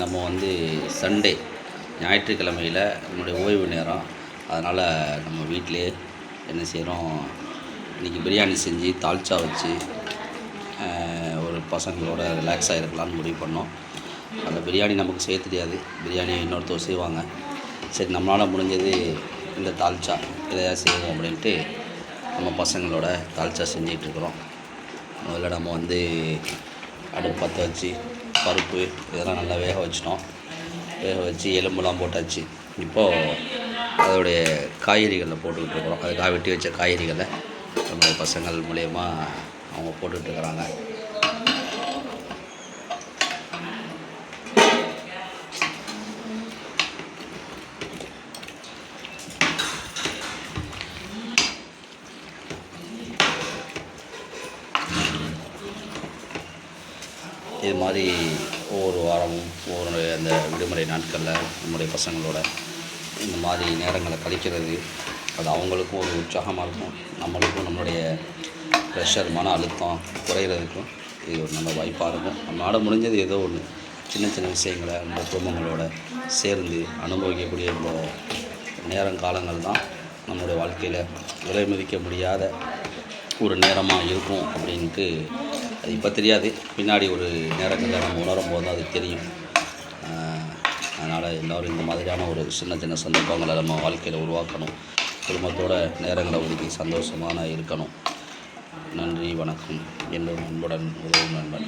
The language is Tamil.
நம்ம வந்து சண்டே ஞாயிற்றுக்கிழமையில் நம்மளுடைய ஓய்வு நேரம். அதனால் நம்ம வீட்டிலே என்ன செய்கிறோம் இன்றைக்கி பிரியாணி செஞ்சு தால்ச்சா வச்சு ஒரு பசங்களோட ரிலாக்ஸாக இருக்கலாம்னு முடிவு பண்ணோம். அந்த பிரியாணி நமக்கு செய்ய தெரியாது. பிரியாணி இன்னொருத்தர் செய்வாங்க. சரி நம்மளால் முடிஞ்சது இந்த தால்ச்சா இதையா செய்வோம் அப்படின்ட்டு நம்ம பசங்களோட தால்ச்சா செஞ்சிகிட்ருக்குறோம் முதல்ல நம்ம வந்து அடுப்பு பற்ற வச்சு பருப்பு இதெல்லாம் நல்லா வேக வச்சிட்டோம். வேக வச்சு எலும்புலாம் போட்டாச்சு. இப்போது அதோடைய காய்கறிகளில் போட்டுக்கிட்டு இருக்கிறோம். அதுக்காக வெட்டி வச்ச காய்கறிகளை நம்மளுடைய பசங்கள் மூலயமா அவங்க போட்டுக்கிட்டு இருக்கிறாங்க. இது மாதிரி ஒவ்வொரு வாரமும் ஒவ்வொரு அந்த விடுமுறை நாட்களில் நம்முடைய பசங்களோட இந்த மாதிரி நேரங்களை கழிக்கிறது அது அவங்களுக்கும் ஒரு உற்சாகமாக இருக்கும். நம்மளுக்கும் நம்மளுடைய ப்ரெஷர் மன அழுத்தம் குறையிறதுக்கும் இது ஒரு நல்ல வாய்ப்பாக இருக்கும். நம்மளால் முடிஞ்சது ஏதோ ஒன்று சின்ன சின்ன விஷயங்களை நம்ம குடும்பங்களோட சேர்ந்து அனுபவிக்கக்கூடிய இந்த நேரம் காலங்கள் தான் நம்மளுடைய வாழ்க்கையில் விலை மதிக்க முடியாத ஒரு நேரமாக இருக்கும் அப்படின்ட்டு அது இப்போ தெரியாது. பின்னாடி ஒரு நேரங்களில் நம்ம உணரும் போது தான் அது தெரியும். அதனால் எல்லோரும் இந்த மாதிரியான ஒரு சின்ன சின்ன சந்தர்ப்பங்களை நம்ம வாழ்க்கையில் உருவாக்கணும். குடும்பத்தோட நேரங்களை ஒதுக்கி சந்தோஷமான இருக்கணும். நன்றி வணக்கம். என்னும் அன்புடன் உதவும் நண்பன்.